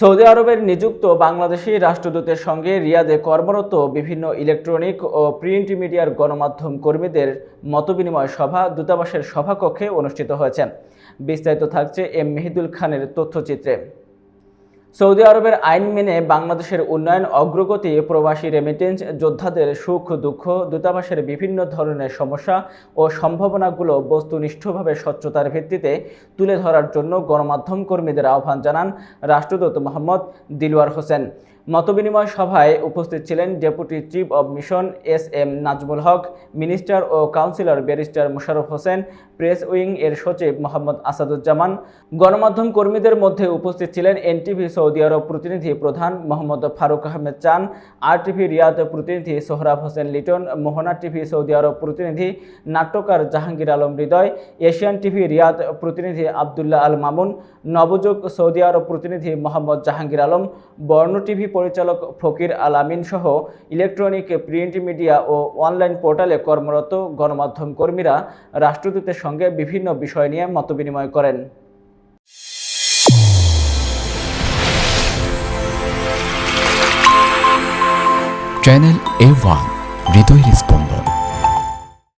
Saudi আরবের নিযুক্ত বাংলাদেশি রাষ্ট্রদূতের সঙ্গে রিয়াদে কর্মরত বিভিন্ন ইলেকট্রনিক ও প্রিন্ট মিডিয়ার গণমাধ্যম কর্মীদের মতবিনিময় সভা দূতাবাসের সভাকক্ষে অনুষ্ঠিত হয়েছে। বিস্তারিত থাকছে এম মেহিদুল খানের তথ্যচিত্রে। সৌদি আরবের আইন মেনে বাংলাদেশের উন্নয়ন অগ্রগতি, প্রবাসী রেমিটেন্স যোদ্ধাদের সুখ, দুঃখ, দূতাবাসের বিভিন্ন ধরনের সমস্যা ও সম্ভাবনাগুলো বস্তুনিষ্ঠভাবে স্বচ্ছতার ভিত্তিতে তুলে ধরার জন্য গণমাধ্যম কর্মীদের আহ্বান জানান রাষ্ট্রদূত মোহাম্মদ দিলওয়ার হোসেন। মতবিনিময় সভায় উপস্থিত ছিলেন deputy chief of mission S M Nazmul Haque, minister O councillor barrister Mosharraf Hossain, press wing এর সচিব মোহাম্মদ আসাদুজ্জামান। গণমাধ্যম কর্মীদের মধ্যে উপস্থিত ছিলেন এনটিভি সৌদি আরব প্রতিনিধি প্রধান মোহাম্মদ ফারুক আহমেদ চান আর টিভি রিয়াদ প্রতিনিধি সোহরাব হোসেন লিটন, মোহনা টিভি সৌদি আরব প্রতিনিধি নাট্যকার Jahangir Alam Hriday, Asian TV Riyadh প্রতিনিধি আবদুল্লাহ আল মামুন, নবযুগ সৌদি আরব প্রতিনিধি মোহাম্মদ জাহাঙ্গীর আলম, বর্ণ টিভি পরিচালক ফকির আল আমিন সহ ইলেকট্রনিক, প্রিন্ট মিডিয়া ও অনলাইন পোর্টালে কর্মরত গণমাধ্যম কর্মীরা রাষ্ট্রদূতের সঙ্গে বিভিন্ন বিষয় নিয়ে মতবিনিময় করেন। চ্যানেল এ ওয়ান হৃদয়ের স্পন্দন।